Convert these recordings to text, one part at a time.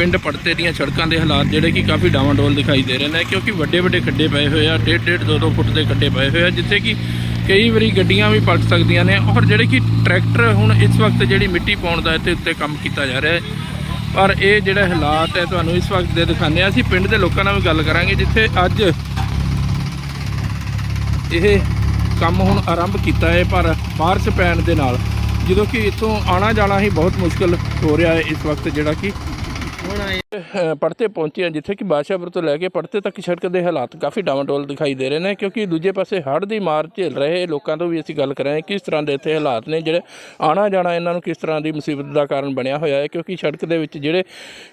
ਪਿੰਡ ਪੜਤੇ ਦੀਆਂ ਸੜਕਾਂ ਦੇ ਹਾਲਾਤ ਜਿਹੜੇ ਕਿ ਕਾਫੀ ਡਾਵਾਂਡੋਲ ਦਿਖਾਈ ਦੇ ਰਹੇ ਨੇ, ਕਿਉਂਕਿ ਵੱਡੇ ਵੱਡੇ ਖੱਡੇ ਪਏ ਹੋਏ ਆ, ਡੇਢ ਡੇਢ ਦੋ ਦੋ ਫੁੱਟ ਦੇ ਖੱਡੇ ਪਏ ਹੋਏ ਆ, ਜਿੱਥੇ ਕਿ ਕਈ ਵਾਰੀ ਗੱਡੀਆਂ ਵੀ ਪਲਟ ਸਕਦੀਆਂ ਨੇ ਔਰ ਜਿਹੜੇ ਕਿ ਟਰੈਕਟਰ ਹੁਣ ਇਸ ਵਕਤ ਜਿਹੜੀ ਮਿੱਟੀ ਪਾਉਣ ਦਾ ਇੱਥੇ ਉੱਤੇ ਕੰਮ ਕੀਤਾ ਜਾ ਰਿਹਾ ਹੈ। ਪਰ ਇਹ ਜਿਹੜਾ ਹਾਲਾਤ ਹੈ, ਤੁਹਾਨੂੰ ਇਸ ਵਕਤ ਦੇ ਦਿਖਾਉਂਦੇ ਆ ਅਸੀਂ ਪਿੰਡ ਦੇ ਲੋਕਾਂ ਨਾਲ ਵੀ ਗੱਲ ਕਰਾਂਗੇ, ਜਿੱਥੇ ਅੱਜ ਇਹ ਕੰਮ ਹੁਣ ਆਰੰਭ ਕੀਤਾ ਹੈ, ਪਰ ਬਾਰਿਸ਼ ਪੈਣ ਦੇ ਨਾਲ, ਜਦੋਂ ਕਿ ਇੱਥੋਂ ਆਣਾ ਜਾਣਾ ਹੀ ਬਹੁਤ ਮੁਸ਼ਕਲ ਹੋ ਰਿਹਾ ਹੈ ਇਸ ਵਕਤ, ਜਿਹੜਾ ਕਿ ਪੜਤੇ ਪਹੁੰਚੇ ਆ ਜਿੱਥੇ ਕਿ ਬਾਦਸ਼ਾਹਪੁਰ ਤੋਂ ਲੈ ਕੇ ਪੜਤੇ ਤੱਕ ਸੜਕ ਦੇ ਹਾਲਾਤ ਕਾਫੀ ਡਾਵਾਂਡੋਲ ਦਿਖਾਈ ਦੇ ਰਹੇ ਨੇ ਕਿਉਂਕਿ ਦੂਜੇ ਪਾਸੇ ਹੜ੍ਹ ਦੀ ਮਾਰ ਝੇਲ ਰਹੇ ਲੋਕਾਂ ਤੋਂ ਵੀ ਅਸੀਂ ਗੱਲ ਕਰ ਰਹੇ ਹਾਂ ਕਿਸ ਤਰ੍ਹਾਂ ਦੇ ਇੱਥੇ ਹਾਲਾਤ ਨੇ ਜਿਹੜੇ ਆਣਾ ਜਾਣਾ ਇਹਨਾਂ ਨੂੰ ਕਿਸ ਤਰ੍ਹਾਂ ਦੀ ਮੁਸੀਬਤ ਦਾ ਕਾਰਨ ਬਣਿਆ ਹੋਇਆ ਹੈ ਕਿਉਂਕਿ ਸੜਕ ਦੇ ਵਿੱਚ ਜਿਹੜੇ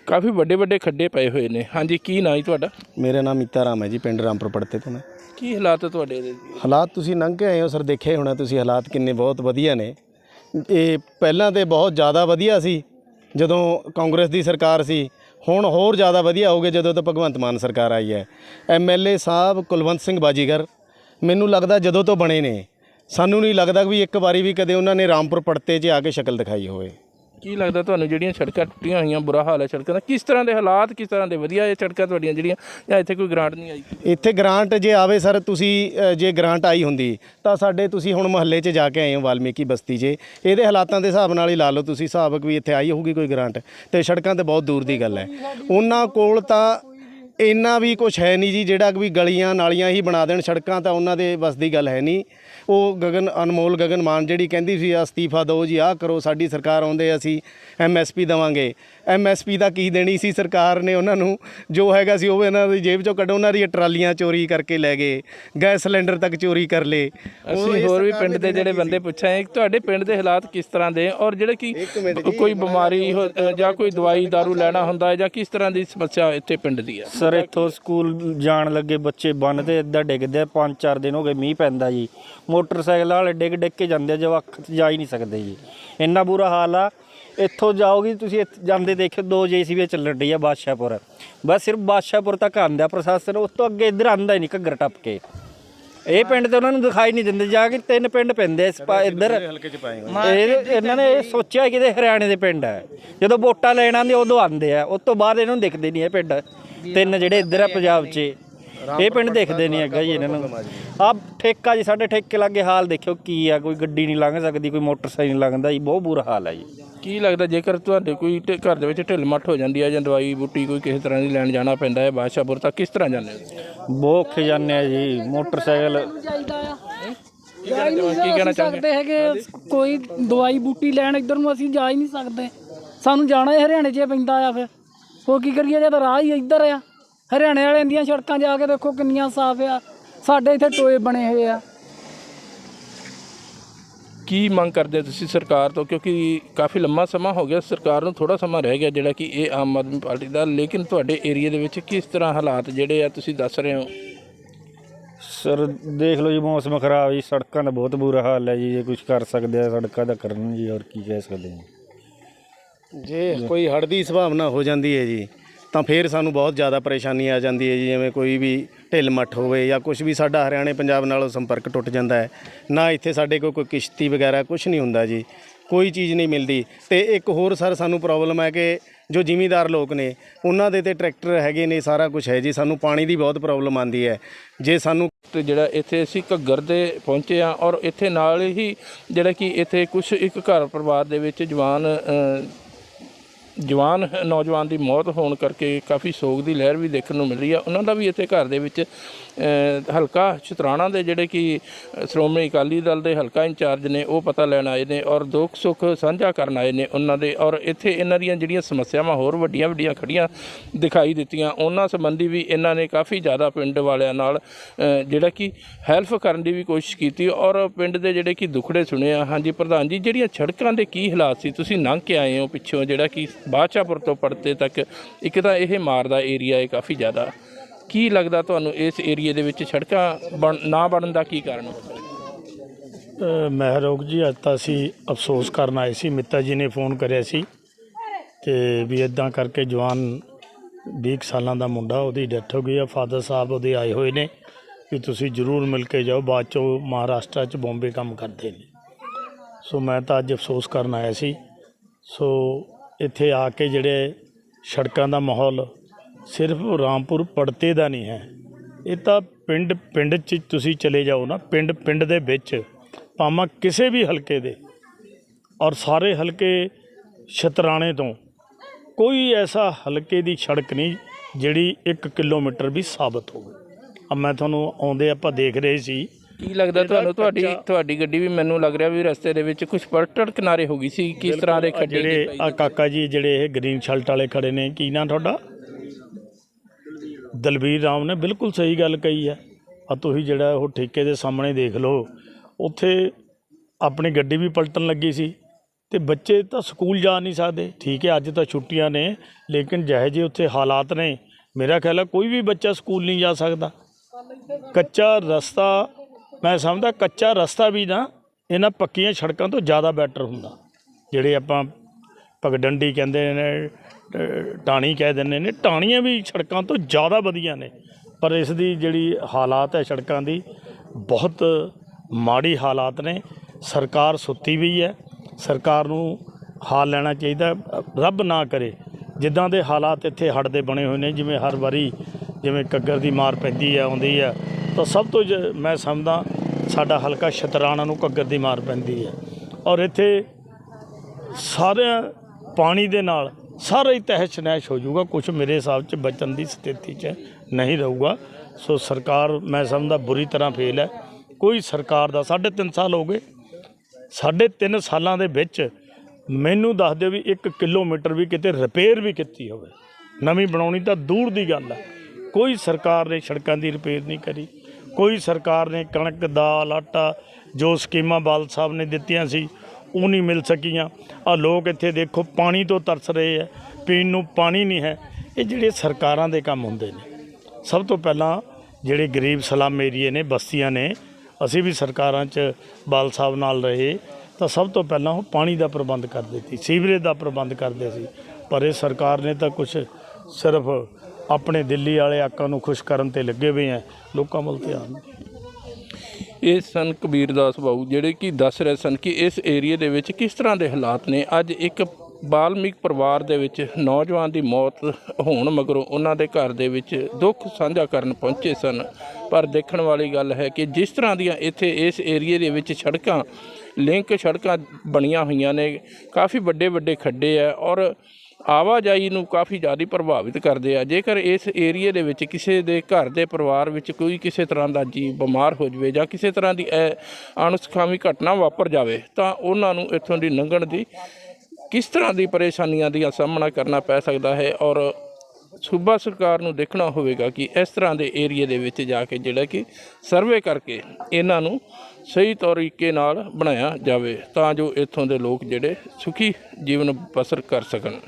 ਕਾਫੀ ਵੱਡੇ ਵੱਡੇ ਖੱਡੇ ਪਏ ਹੋਏ ਨੇ। ਹਾਂਜੀ ਕੀ ਨਾਂ ਹੈ ਤੁਹਾਡਾ? ਮੇਰਾ ਨਾਮ ਮੀਤਾ ਰਾਮ ਹੈ ਜੀ ਪਿੰਡ ਰਾਮਪੁਰ ਪੜਤੇ ਤੋਂ ਮੈਂ। ਕੀ ਹਾਲਾਤ ਹੈ ਤੁਹਾਡੇ ਦੇ ਹਾਲਾਤ ਤੁਸੀਂ ਲੰਘ ਕੇ ਆਏ ਹੋ ਸਰ ਦੇਖਿਆ ਹੀ ਹੋਣਾ ਤੁਸੀਂ ਹਾਲਾਤ ਕਿੰਨੇ ਬਹੁਤ ਵਧੀਆ ਨੇ। ਇਹ ਪਹਿਲਾਂ ਤੇ ਬਹੁਤ ਜ਼ਿਆਦਾ ਵਧੀਆ ਸੀ ਜਦੋਂ ਕਾਂਗਰਸ ਦੀ ਸਰਕਾਰ ਸੀ, ਹੁਣ ਹੋਰ ਜ਼ਿਆਦਾ ਵਧੀਆ ਹੋ ਗਏ ਜਦੋਂ ਤੋਂ ਭਗਵੰਤ ਮਾਨ ਸਰਕਾਰ ਆਈ ਹੈ। ਐਮਐਲਏ ਸਾਹਿਬ ਕੁਲਵੰਤ ਸਿੰਘ ਬਾਜੀਗਰ ਮੈਨੂੰ ਲੱਗਦਾ ਜਦੋਂ ਤੋਂ ਬਣੇ ਨੇ, ਸਾਨੂੰ ਨਹੀਂ ਲੱਗਦਾ ਵੀ ਇੱਕ ਵਾਰੀ ਵੀ ਕਦੇ ਉਹਨਾਂ ਨੇ ਰਾਮਪੁਰ ਪੜਤੇ 'ਚ ਆ ਕੇ ਸ਼ਕਲ ਦਿਖਾਈ ਹੋਵੇ। ਕੀ ਲੱਗਦਾ ਤੁਹਾਨੂੰ ਜਿਹੜੀਆਂ ਸੜਕਾਂ ਟੁੱਟੀਆਂ ਹੋਈਆਂ ਬੁਰਾ ਹਾਲ ਹੈ ਸੜਕਾਂ ਦਾ? ਕਿਸ ਤਰ੍ਹਾਂ ਦੇ ਹਾਲਾਤ ਕਿਸ ਤਰ੍ਹਾਂ ਦੇ ਵਧੀਆ ਇਹ ਸੜਕਾਂ ਤੁਹਾਡੀਆਂ ਜਿਹੜੀਆਂ ਜਾਂ ਇੱਥੇ ਕੋਈ ਗ੍ਰਾਂਟ ਨਹੀਂ ਆਈ? ਇੱਥੇ ਗ੍ਰਾਂਟ ਜੇ ਆਵੇ ਸਰ ਤੁਸੀਂ ਅ, ਜੇ ਗ੍ਰਾਂਟ ਆਈ ਹੁੰਦੀ ਤਾਂ ਸਾਡੇ ਤੁਸੀਂ ਹੁਣ ਮਹੱਲੇ 'ਚ ਜਾ ਕੇ ਆਏ ਹੋ ਵਾਲਮੀਕੀ ਬਸਤੀ 'ਚ। ਇਹਦੇ ਹਾਲਾਤਾਂ ਦੇ ਹਿਸਾਬ ਨਾਲ ਹੀ ਲਾ ਲਓ ਤੁਸੀਂ ਹਿਸਾਬ ਵੀ ਇੱਥੇ ਆਈ ਹੋਊਗੀ ਕੋਈ ਗ੍ਰਾਂਟ ਤੇ ਸੜਕਾਂ ਤੇ ਬਹੁਤ ਦੂਰ ਦੀ ਗੱਲ ਹੈ। ਉਹਨਾਂ ਕੋਲ ਤਾਂ ਇੰਨਾ ਵੀ ਕੁਝ ਹੈ ਨਹੀਂ ਜੀ, ਜਿਹੜਾ ਕਿ ਵੀ ਗਲੀਆਂ ਨਾਲੀਆਂ ਹੀ ਬਣਾ ਦੇਣ ਸੜਕਾਂ, ਤਾਂ ਉਹਨਾਂ ਦੇ ਬਸ ਦੀ ਗੱਲ ਹੈ ਨਹੀਂ। ਉਹ ਗਗਨ, ਅਨਮੋਲ ਗਗਨ ਮਾਨ ਜਿਹੜੀ ਕਹਿੰਦੀ ਸੀ ਅਸਤੀਫਾ ਦਿਓ ਜੀ, ਆਹ ਕਰੋ, ਸਾਡੀ ਸਰਕਾਰ ਆਉਂਦੇ ਅਸੀਂ ਐਮਐਸਪੀ ਦੇਵਾਂਗੇ। ਐਮਐਸਪੀ ਦਾ ਕੀ ਦੇਣੀ ਸੀ ਸਰਕਾਰ ਨੇ ਉਹਨਾਂ ਨੂੰ? ਜੋ ਹੈਗਾ ਸੀ ਉਹ ਇਹਨਾਂ ਦੀ ਜੇਬ ਚੋਂ ਕੱਢੋ ਉਹਨਾਂ ਦੀਆਂ ਟਰਾਲੀਆਂ ਚੋਰੀ ਕਰਕੇ ਲੈ ਗਏ ਗੈਸ ਸਿਲੰਡਰ ਤੱਕ ਚੋਰੀ ਕਰ ਲਏ। ਅਸੀਂ ਹੋਰ ਵੀ ਪਿੰਡ ਦੇ ਜਿਹੜੇ ਬੰਦੇ ਪੁੱਛਾਂ ਤੁਹਾਡੇ ਪਿੰਡ ਦੇ ਹਾਲਾਤ ਕਿਸ ਤਰ੍ਹਾਂ ਦੇ? ਔਰ ਜਿਹੜੇ ਕਿ ਕੋਈ ਬਿਮਾਰੀ ਹੋ- ਜਾਂ ਕੋਈ ਦਵਾਈ ਦਾਰੂ ਲੈਣਾ ਹੁੰਦਾ ਹੈ ਜਾਂ ਕਿਸ ਤਰ੍ਹਾਂ ਦੀ ਸਮੱਸਿਆ ਇੱਥੇ ਪਿੰਡ ਦੀ ਹੈ? ਸਰ ਇੱਥੋਂ ਸਕੂਲ ਜਾਣ ਲੱਗੇ ਬੱਚੇ ਬੰਨ ਤੇ ਇੱਦਾਂ ਡਿੱਗਦੇ ਆ ਪੰਜ ਚਾਰ ਦਿਨ ਹੋ ਗਏ ਮੀਂਹ ਪੈਂਦਾ ਜੀ। ਮੋਟਰਸਾਈਕਲ ਵਾਲੇ ਡਿੱਗ ਡਿੱਗ ਕੇ ਜਾਂਦੇ ਜਵਾਕ ਜਾ ਹੀ ਨਹੀਂ ਸਕਦੇ ਜੀ। ਇੰਨਾ ਬੁਰਾ ਹਾਲ ਆ ਇੱਥੋਂ ਜਾਓਗੇ ਤੁਸੀਂ ਇੱਥੇ ਜਾਂਦੇ ਦੇਖਿਓ ਦੋ ਜੀਸੀਬੀ ਚੱਲਣ ਰਹੀ ਆ ਬਾਦਸ਼ਾਹਪੁਰ। ਬਸ ਸਿਰਫ ਬਾਦਸ਼ਾਹਪੁਰ ਤੱਕ ਆਂਦਾ ਪ੍ਰਸ਼ਾਸਨ ਉਸ ਤੋਂ ਅੱਗੇ ਇੱਧਰ ਆਂਦਾ ਹੀ ਨਹੀਂ ਘੱਗਰ ਟੱਪ ਕੇ। ਇਹ ਪਿੰਡ ਤੇ ਉਹਨਾਂ ਨੂੰ ਦਿਖਾਈ ਨਹੀਂ ਦਿੰਦੇ ਜਾ ਕੇ ਤਿੰਨ ਪਿੰਡ ਪੈਂਦੇ ਇਸ ਪਾ ਇੱਧਰ। ਹਲਕੇ 'ਚ ਪਾਏ ਇਹ ਇਹਨਾਂ ਨੇ ਇਹ ਸੋਚਿਆ ਕਿ ਇਹਦੇ ਹਰਿਆਣੇ ਦੇ ਪਿੰਡ ਹੈ ਜਦੋਂ ਵੋਟਾਂ ਲੈਣ ਆਉਂਦੇ ਉਦੋਂ ਆਉਂਦੇ ਆ। ਉਸ ਤੋਂ ਬਾਅਦ ਇਹਨਾਂ ਨੂੰ ਦਿਖਦੇ ਨਹੀਂ ਇਹ ਪਿੰਡ। ਤਿੰਨ ਜਿਹੜੇ ਇੱਧਰ ਆ ਪੰਜਾਬ 'ਚ। ਇਹ ਪਿੰਡ ਦਿਖਦੇ ਨਹੀਂ ਹੈਗਾ ਜੀ ਇਹਨਾਂ ਨੂੰ। ਆਹ ਠੇਕਾ ਜੀ ਸਾਡੇ ਠੇਕੇ ਲਾਗੇ ਹਾਲ ਦੇਖਿਓ ਕੀ ਆ। ਕੋਈ ਗੱਡੀ ਨਹੀਂ ਲੰਘ ਸਕਦੀ ਕੋਈ ਮੋਟਰਸਾਈਕਲ ਨਹੀਂ ਲੰਘਦਾ ਜੀ। ਬਹੁਤ ਬੁਰਾ ਹਾਲ ਹੈ ਜੀ। ਕੀ ਲੱਗਦਾ ਜੇਕਰ ਤੁਹਾਡੇ ਕੋਈ ਢਿ- ਘਰ ਦੇ ਵਿੱਚ ਢਿੱਲ ਮੱਠ ਹੋ ਜਾਂਦੀ ਹੈ ਜਾਂ ਦਵਾਈ ਬੂਟੀ ਕੋਈ ਕਿਸੇ ਤਰ੍ਹਾਂ ਦੀ ਲੈਣ ਜਾਣਾ ਪੈਂਦਾ ਹੈ ਬਾਦਸ਼ਾਹਪੁਰ ਤੱਕ ਕਿਸ ਤਰ੍ਹਾਂ ਜਾਂਦੇ ਹੋ? ਬਹੁਤ ਔਖੇ ਜਾਂਦੇ ਆ ਜੀ ਮੋਟਰਸਾਈਕਲ। ਆ। ਕੀ ਕਹਿਣਾ ਚਾਹੁੰਦੇ ਸਕਦੇ ਹੈਗੇ ਕੋਈ ਦਵਾਈ ਬੂਟੀ ਲੈਣ ਇੱਧਰ ਨੂੰ ਅਸੀਂ ਜਾ ਹੀ ਨਹੀਂ ਸਕਦੇ। ਸਾਨੂੰ ਜਾਣਾ ਹੀ ਹਰਿਆਣੇ 'ਚ ਪੈਂਦਾ ਆ ਫਿਰ। ਉਹ ਕੀ ਕਰੀਏ ਜਦ ਰਾਹ ਹੀ ਇੱਧਰ ਆ। ਹਰਿਆਣੇ ਵਾਲਿਆਂ ਦੀਆਂ ਸੜਕਾਂ ਜਾ ਕੇ ਦੇਖੋ ਕਿੰਨੀਆਂ ਸਾਫ਼ ਆ। ਸਾਡੇ ਇੱਥੇ ਟੋਏ ਬਣੇ ਹੋਏ ਆ। ਕੀ ਮੰਗ ਕਰਦੇ ਤੁਸੀਂ ਸਰਕਾਰ ਤੋਂ? ਕਿਉਂਕਿ ਕਾਫੀ ਲੰਮਾ ਸਮਾਂ ਹੋ ਗਿਆ ਸਰਕਾਰ ਨੂੰ ਥੋੜਾ ਸਮਾਂ ਰਹਿ ਗਿਆ ਜਿਹੜਾ ਕਿ ਇਹ ਆਮ ਆਦਮੀ ਪਾਰਟੀ ਦਾ। ਲੇਕਿਨ ਤੁਹਾਡੇ ਏਰੀਆ ਦੇ ਵਿੱਚ ਕਿਸ ਤਰ੍ਹਾਂ ਹਾਲਾਤ ਜਿਹੜੇ ਆ ਤੁਸੀਂ ਦੱਸ ਰਹੇ ਹੋ? ਸਰ ਦੇਖ ਲਓ ਜੀ ਮੌਸਮ ਖਰਾਬ ਜੀ ਸੜਕਾਂ ਦਾ ਬਹੁਤ ਬੁਰਾ ਹਾਲ ਹੈ ਜੀ। ਜੇ ਕੁਝ ਕਰ ਸਕਦੇ ਆ ਸੜਕਾਂ ਦਾ ਕਰਨ ਜੀ ਹੋਰ ਕੀ ਕਹਿ ਸਕਦੇ ਹਾਂ ਜੇ ਕੋਈ ਹੜ੍ਹ ਦੀ ਸੰਭਾਵਨਾ ਹੋ ਜਾਂਦੀ ਹੈ ਜੀ ਤਾਂ ਫਿਰ ਸਾਨੂੰ ਬਹੁਤ ਜ਼ਿਆਦਾ ਪਰੇਸ਼ਾਨੀ ਆ ਜਾਂਦੀ ਹੈ ਜੀ। ਜਿਵੇਂ ਕੋਈ ਵੀ ਢਿੱਲ ਮੱਠ ਹੋਵੇ ਜਾਂ ਕੁਝ ਵੀ ਸਾਡਾ ਹਰਿਆਣੇ ਪੰਜਾਬ ਨਾਲੋਂ ਸੰਪਰਕ ਟੁੱਟ ਜਾਂਦਾ ਹੈ, ਨਾ ਇੱਥੇ ਸਾਡੇ ਕੋਲ ਕੋਈ ਕਿਸ਼ਤੀ ਵਗੈਰਾ ਕੁਝ ਨਹੀਂ ਹੁੰਦਾ ਜੀ, ਕੋਈ ਚੀਜ਼ ਨਹੀਂ ਮਿਲਦੀ। ਤੇ ਇੱਕ ਹੋਰ ਸਰ ਸਾਨੂੰ ਪ੍ਰੋਬਲਮ ਹੈ ਕਿ ਜੋ ਜ਼ਿਮੀਦਾਰ ਲੋਕ ਨੇ, ਉਹਨਾਂ ਦੇ ਤੇ ਟਰੈਕਟਰ ਹੈਗੇ ਨੇ, ਸਾਰਾ ਕੁਝ ਹੈ ਜੀ, ਸਾਨੂੰ ਪਾਣੀ ਦੀ ਬਹੁਤ ਪ੍ਰੋਬਲਮ ਆਉਂਦੀ ਹੈ। ਜੇ ਸਾਨੂੰ ਤੇ ਜਿਹੜਾ ਇੱਥੇ ਅਸੀਂ ਘੱਗਰ ਦੇ ਪਹੁੰਚੇ ਆ ਔਰ ਇੱਥੇ ਨਾਲ ਹੀ ਜਿਹੜਾ ਕਿ ਇੱਥੇ ਕੁਝ ਇੱਕ ਘਰ ਪਰਿਵਾਰ ਦੇ ਵਿੱਚ ਜਵਾਨ ਜਵਾਨ, ਨੌਜਵਾਨ ਦੀ ਮੌਤ ਹੋਣ ਕਰਕੇ ਕਾਫੀ ਸੋਗ ਦੀ ਲਹਿਰ ਵੀ ਦੇਖਣ ਨੂੰ ਮਿਲ ਰਹੀ ਆ। ਉਹਨਾਂ ਦਾ ਵੀ ਇੱਥੇ ਘਰ ਦੇ ਵਿੱਚ ਹਲਕਾ ਚਤਰਾਣਾ ਦੇ ਜਿਹੜੇ ਕਿ ਸ਼੍ਰੋਮਣੀ ਅਕਾਲੀ ਦਲ ਦੇ ਹਲਕਾ ਇੰਚਾਰਜ ਨੇ, ਉਹ ਪਤਾ ਲੈਣ ਆਏ ਨੇ ਔਰ ਦੁੱਖ ਸੁੱਖ ਸਾਂਝਾ ਕਰਨ ਆਏ ਨੇ ਉਹਨਾਂ ਦੇ ਔਰ ਇੱਥੇ ਇਹਨਾਂ ਦੀਆਂ ਜਿਹੜੀਆਂ ਸਮੱਸਿਆਵਾਂ ਹੋਰ ਵੱਡੀਆਂ ਵੱਡੀਆਂ ਖੜੀਆਂ ਦਿਖਾਈ ਦਿੱਤੀਆਂ। ਉਹਨਾਂ ਸੰਬੰਧੀ ਵੀ ਇਹਨਾਂ ਨੇ ਕਾਫੀ ਜ਼ਿਆਦਾ ਪਿੰਡ ਵਾਲਿਆਂ ਨਾਲ ਜਿਹੜਾ ਕਿ ਹੈਲਪ ਕਰਨ ਦੀ ਵੀ ਕੋਸ਼ਿਸ਼ ਕੀਤੀ ਔਰ ਪਿੰਡ ਦੇ ਜਿਹੜੇ ਕਿ ਦੁਖੜੇ ਸੁਣੇ ਆ ਹਾਂਜੀ, ਪ੍ਰਧਾਨ ਜੀ, ਜਿਹੜੀਆਂ ਸੜਕਾਂ ਦੇ ਕੀ ਹਾਲਾਤ ਸੀ? ਤੁਸੀਂ ਲੰਘ ਕੇ ਆਏ ਹੋ ਪਿੱਛੋਂ, ਜਿਹੜਾ ਕਿ ਬਾਦਸ਼ਾਹਪੁਰ ਤੋਂ ਪੜਤੇ ਤੱਕ ਇੱਕ ਤਾਂ ਇਹ ਮਾਰਦਾ ਏਰੀਆ ਹੈ ਕਾਫੀ ਜ਼ਿਆਦਾ। ਕੀ ਲੱਗਦਾ ਤੁਹਾਨੂੰ ਇਸ ਏਰੀਏ ਦੇ ਵਿੱਚ ਸੜਕਾਂ ਬਣ ਨਾ ਬਣਨ ਦਾ ਕੀ ਕਾਰਨ ਹੋ ਸਕਦਾ ਅ, ਮਹਿਰੋਗ ਜੀ ਅੱਜ ਤਾਂ ਅਸੀਂ ਅਫਸੋਸ ਕਰਨ ਆਏ ਸੀ। ਮਿੱਤਾ ਜੀ ਨੇ ਫੋਨ ਕਰਿਆ ਸੀ ਤੇ ਵੀ ਇਦਾਂ ਕਰਕੇ ਜਵਾਨ 20 ਕੁ ਸਾਲਾਂ ਦਾ ਮੁੰਡਾ ਉਹਦੀ ਡੈਥ ਹੋ ਗਈ ਆ। ਫਾਦਰ ਸਾਹਿਬ ਉਹਦੇ ਆਏ ਹੋਏ ਨੇ ਵੀ ਤੁਸੀਂ ਜ਼ਰੂਰ ਮਿਲ ਕੇ ਜਾਓ ਬਾਅਦ ਚੋਂ ਉਹ ਮਹਾਰਾਸ਼ਟਰ ਚ ਬੰਬੇ ਕੰਮ ਕਰਦੇ ਨੇ। ਸੋ ਮੈਂ ਤਾਂ ਅੱਜ ਅਫਸੋਸ ਕਰਨ ਆਇਆ ਸੀ। ਸੋ ਇੱਥੇ ਆ ਕੇ ਜਿਹੜੇ ਸੜਕਾਂ ਦਾ ਮਾਹੌਲ ਸਿਰਫ ਰਾਮਪੁਰ ਪੜਤੇ ਦਾ ਨਹੀਂ ਹੈ। ਇਹ ਤਾਂ ਪਿੰਡ ਪਿੰਡ 'ਚ ਤੁਸੀਂ ਚਲੇ ਜਾਓ ਨਾ, ਪਿੰਡ ਪਿੰਡ ਦੇ ਵਿੱਚ ਭਾਵੇਂ ਕਿਸੇ ਵੀ ਹਲਕੇ ਦੇ ਔਰ ਸਾਰੇ ਹਲਕੇ ਸ਼ਤਰਾਣੇ ਤੋਂ ਕੋਈ ਐਸਾ ਹਲਕੇ ਦੀ ਸੜਕ ਨਹੀਂ ਜਿਹੜੀ 1 ਕਿਲੋਮੀਟਰ ਵੀ ਸਾਬਤ ਹੋਵੇ। ਆ ਮੈਂ ਤੁਹਾਨੂੰ ਆਉਂਦੇ ਆਪਾਂ ਦੇਖ ਰਹੇ ਸੀ ਕੀ ਲੱਗਦਾ ਤੁਹਾਨੂੰ? ਤੁਹਾਡੀ ਤੁਹਾਡੀ ਗੱਡੀ ਵੀ ਮੈਨੂੰ ਲੱਗ ਰਿਹਾ ਵੀ ਰਸਤੇ ਦੇ ਵਿੱਚ ਕੁਝ ਪਲਟਣ ਕਿਨਾਰੇ ਹੋ ਗਈ ਸੀ। ਕਿਸ ਤਰ੍ਹਾਂ ਦੇ ਖੱਡੇ ਜਿਹੜੇ ਆ ਕਾਕਾ ਜੀ ਜਿਹੜੇ ਇਹ ਗ੍ਰੀਨ ਸ਼ਰਟ ਵਾਲੇ ਖੜੇ ਨੇ ਕੀ ਨਾਂ ਤੁਹਾਡਾ? ਦਲਬੀਰ ਰਾਮ ਨੇ ਬਿਲਕੁਲ ਸਹੀ ਗੱਲ ਕਹੀ ਹੈ। ਆ ਤੁਸੀਂ ਜਿਹੜਾ ਉਹ ਠੇਕੇ ਦੇ ਸਾਹਮਣੇ ਦੇਖ ਲਓ ਉੱਥੇ ਆਪਣੀ ਗੱਡੀ ਵੀ ਪਲਟਣ ਲੱਗੀ ਸੀ ਤੇ ਬੱਚੇ ਤਾਂ ਸਕੂਲ ਜਾ ਨਹੀਂ ਸਕਦੇ। ਠੀਕ ਹੈ ਅੱਜ ਤਾਂ ਛੁੱਟੀਆਂ ਨੇ ਲੇਕਿਨ ਜਿਹੇ ਜਿਹੇ ਉੱਥੇ ਹਾਲਾਤ ਨੇ ਮੇਰਾ ਖਿਆਲ ਹੈ ਕੋਈ ਵੀ ਬੱਚਾ ਸਕੂਲ ਨਹੀਂ ਜਾ ਸਕਦਾ। ਕੱਚਾ ਰਸਤਾ ਮੈਂ ਸਮਝਦਾ ਕੱਚਾ ਰਸਤਾ ਵੀ ਨਾ ਇਹਨਾਂ ਪੱਕੀਆਂ ਸੜਕਾਂ ਤੋਂ ਜ਼ਿਆਦਾ ਬੈਟਰ ਹੁੰਦਾ। ਜਿਹੜੇ ਆਪਾਂ ਪਗਡੰਡੀ ਕਹਿੰਦੇ ਨੇ ਅ, ਟਾਣੀ ਕਹਿ ਦਿੰਦੇ ਨੇ ਟਾਣੀਆਂ ਵੀ ਸੜਕਾਂ ਤੋਂ ਜ਼ਿਆਦਾ ਵਧੀਆ ਨੇ। ਪਰ ਇਸ ਦੀ ਜਿਹੜੀ ਹਾਲਾਤ ਹੈ ਸੜਕਾਂ ਦੀ ਬਹੁਤ ਮਾੜੀ ਹਾਲਾਤ ਨੇ। ਸਰਕਾਰ ਸੁੱਤੀ ਵੀ ਹੈ। ਸਰਕਾਰ ਨੂੰ ਹਾਲ ਲੈਣਾ ਚਾਹੀਦਾ ਰੱਬ ਨਾ ਕਰੇ। ਜਿੱਦਾਂ ਦੇ ਹਾਲਾਤ ਇੱਥੇ ਹੜ੍ਹ ਦੇ ਬਣੇ ਹੋਏ ਨੇ ਜਿਵੇਂ ਹਰ ਵਾਰੀ ਜਿਵੇਂ ਕੱਗਰ ਦੀ ਮਾਰ ਪੈਂਦੀ ਹੈ ਆਉਂਦੀ ਹੈ ਤਾਂ ਸਭ ਤੋਂ ਜ- ਮੈਂ ਸਮਝਦਾ ਸਾਡਾ ਹਲਕਾ ਸ਼ਤਰਾਣਾ ਨੂੰ ਘੱਗਰ ਦੀ ਮਾਰ ਪੈਂਦੀ ਹੈ। ਔਰ ਇੱਥੇ ਸਾਰੇ ਪਾਣੀ ਦੇ ਨਾਲ ਸਾਰਾ ਹੀ ਤਹਿਸ਼ ਨਹਿਸ਼ ਹੋ ਜਾਊਗਾ ਕੁਝ ਮੇਰੇ ਹਿਸਾਬ 'ਚ ਬਚਣ ਦੀ ਸਥਿਤੀ 'ਚ ਨਹੀਂ ਰਹੂਗਾ। ਸੋ ਸਰਕਾਰ ਮੈਂ ਸਮਝਦਾ ਬੁਰੀ ਤਰ੍ਹਾਂ ਫੇਲ ਹੈ। ਕੋਈ ਸਰਕਾਰ ਦਾ ਸਾਢੇ ਤਿੰਨ ਸਾਲ ਹੋ ਗਏ। ਸਾਢੇ ਤਿੰਨ ਸਾਲਾਂ ਦੇ ਵਿੱਚ ਮੈਨੂੰ ਦੱਸ ਦਿਓ ਵੀ 1 ਕਿਲੋਮੀਟਰ ਵੀ ਕਿਤੇ ਰਿਪੇਅਰ ਵੀ ਕੀਤੀ ਹੋਵੇ। ਨਵੀਂ ਬਣਾਉਣੀ ਤਾਂ ਦੂਰ ਦੀ ਗੱਲ ਹੈ। ਕੋਈ ਸਰਕਾਰ ਨੇ ਸੜਕਾਂ ਦੀ ਰਿਪੇਅਰ ਨਹੀਂ ਕਰੀ। ਕੋਈ ਸਰਕਾਰ ਨੇ ਕਣਕ ਦਾਲ ਆਟਾ ਜੋ ਸਕੀਮਾਂ ਬਾਲ ਸਾਹਿਬ ਨੇ ਦਿੱਤੀਆਂ ਸੀ, ਉਹ ਨਹੀਂ ਮਿਲ ਸਕੀਆਂ। ਆ ਲੋਕ ਇੱਥੇ ਦੇਖੋ ਪਾਣੀ ਤੋਂ ਤਰਸ ਰਹੇ ਹੈ ਪੀਣ ਨੂੰ ਪਾਣੀ ਨਹੀਂ ਹੈ। ਇਹ ਜਿਹੜੇ ਸਰਕਾਰਾਂ ਦੇ ਕੰਮ ਹੁੰਦੇ ਨੇ, ਸਭ ਤੋਂ ਪਹਿਲਾਂ ਜਿਹੜੇ ਗਰੀਬ ਸਲਾਮ ਏਰੀਏ ਨੇ, ਬਸਤੀਆਂ ਨੇ, ਅਸੀਂ ਵੀ ਸਰਕਾਰਾਂ 'ਚ ਬਾਲ ਸਾਹਿਬ ਨਾਲ ਰਹੇ, ਤਾਂ ਸਭ ਤੋਂ ਪਹਿਲਾਂ ਉਹ ਪਾਣੀ ਦਾ ਪ੍ਰਬੰਧ ਕਰਦੇ ਸੀ ਸੀਵਰੇਜ ਦਾ ਪ੍ਰਬੰਧ ਕਰਦੇ ਸੀ। ਪਰ ਇਹ ਸਰਕਾਰ ਨੇ ਤਾਂ ਕੁਝ ਸਿਰਫ ਆਪਣੇ ਦਿੱਲੀ ਵਾਲੇ ਆਕਾਂ ਨੂੰ ਖੁਸ਼ ਕਰਨ ਤੇ ਲੱਗੇ ਹੋਏ ਆ। ਲੋਕਾਂ ਵੱਲ ਧਿਆਨ। ਇਹ ਸਨ ਕਬੀਰ ਦਾਸ ਬਾਊ, ਜਿਹੜੇ ਕਿ ਦੱਸ ਰਹੇ ਸਨ ਕਿ ਇਸ ਏਰੀਏ ਦੇ ਵਿੱਚ ਕਿਸ ਤਰ੍ਹਾਂ ਦੇ ਹਾਲਾਤ ਨੇ। ਅੱਜ ਇੱਕ ਬਾਲਮਿਕ ਪਰਿਵਾਰ ਦੇ ਵਿੱਚ ਨੌਜਵਾਨ ਦੀ ਮੌਤ ਹੋਣ ਮਗਰੋਂ ਉਹਨਾਂ ਦੇ ਘਰ ਦੇ ਵਿੱਚ ਦੁੱਖ ਸਾਂਝਾ ਕਰਨ ਪਹੁੰਚੇ ਸਨ। ਪਰ ਦੇਖਣ ਵਾਲੀ ਗੱਲ ਹੈ ਕਿ ਜਿਸ ਤਰ੍ਹਾਂ ਦੀਆਂ ਇੱਥੇ ਇਸ ਏਰੀਏ ਦੇ ਵਿੱਚ ਸੜਕਾਂ, ਲਿੰਕ ਸੜਕਾਂ ਬਣੀਆਂ ਹੋਈਆਂ ਨੇ, ਕਾਫੀ ਵੱਡੇ ਵੱਡੇ ਖੱਡੇ ਆ ਔਰ ਆਵਾਜਾਈ ਨੂੰ ਕਾਫੀ ਜ਼ਿਆਦਾ ਪ੍ਰਭਾਵਿਤ ਕਰਦੇ ਆ। ਜੇਕਰ ਇਸ ਏਰੀਏ ਦੇ ਵਿੱਚ ਕਿਸੇ ਦੇ ਘਰ ਦੇ ਪਰਿਵਾਰ ਵਿੱਚ ਕੋਈ ਕਿਸੇ ਤਰ੍ਹਾਂ ਦਾ ਜੀਵ ਬਿਮਾਰ ਹੋ ਜਾਵੇ ਜਾਂ ਕਿਸੇ ਤਰ੍ਹਾਂ ਦੀ ਇਹ ਅਣਸੁਖਾਵੀ ਘਟਨਾ ਵਾਪਰ ਜਾਵੇ, ਤਾਂ ਉਹਨਾਂ ਨੂੰ ਇੱਥੋਂ ਦੀ ਲੰਘਣ ਦੀ ਕਿਸ ਤਰ੍ਹਾਂ ਦੀ ਪਰੇਸ਼ਾਨੀਆਂ ਦਾ ਸਾਹਮਣਾ ਕਰਨਾ ਪੈ ਸਕਦਾ ਹੈ ਔਰ ਸੂਬਾ ਸਰਕਾਰ ਨੂੰ ਦੇਖਣਾ ਹੋਵੇਗਾ ਕਿ ਇਸ ਤਰ੍ਹਾਂ ਦੇ ਏਰੀਏ ਦੇ ਵਿੱਚ ਜਾ ਕੇ ਜਿਹੜਾ ਕਿ ਸਰਵੇ ਕਰਕੇ ਇਹਨਾਂ ਨੂੰ ਸਹੀ ਤਰੀਕੇ ਨਾਲ ਬਣਾਇਆ ਜਾਵੇ ਤਾਂ ਜੋ ਇੱਥੋਂ ਦੇ ਲੋਕ ਜਿਹੜੇ ਸੁਖੀ ਜੀਵਨ ਬਸਰ ਕਰ ਸਕਣ।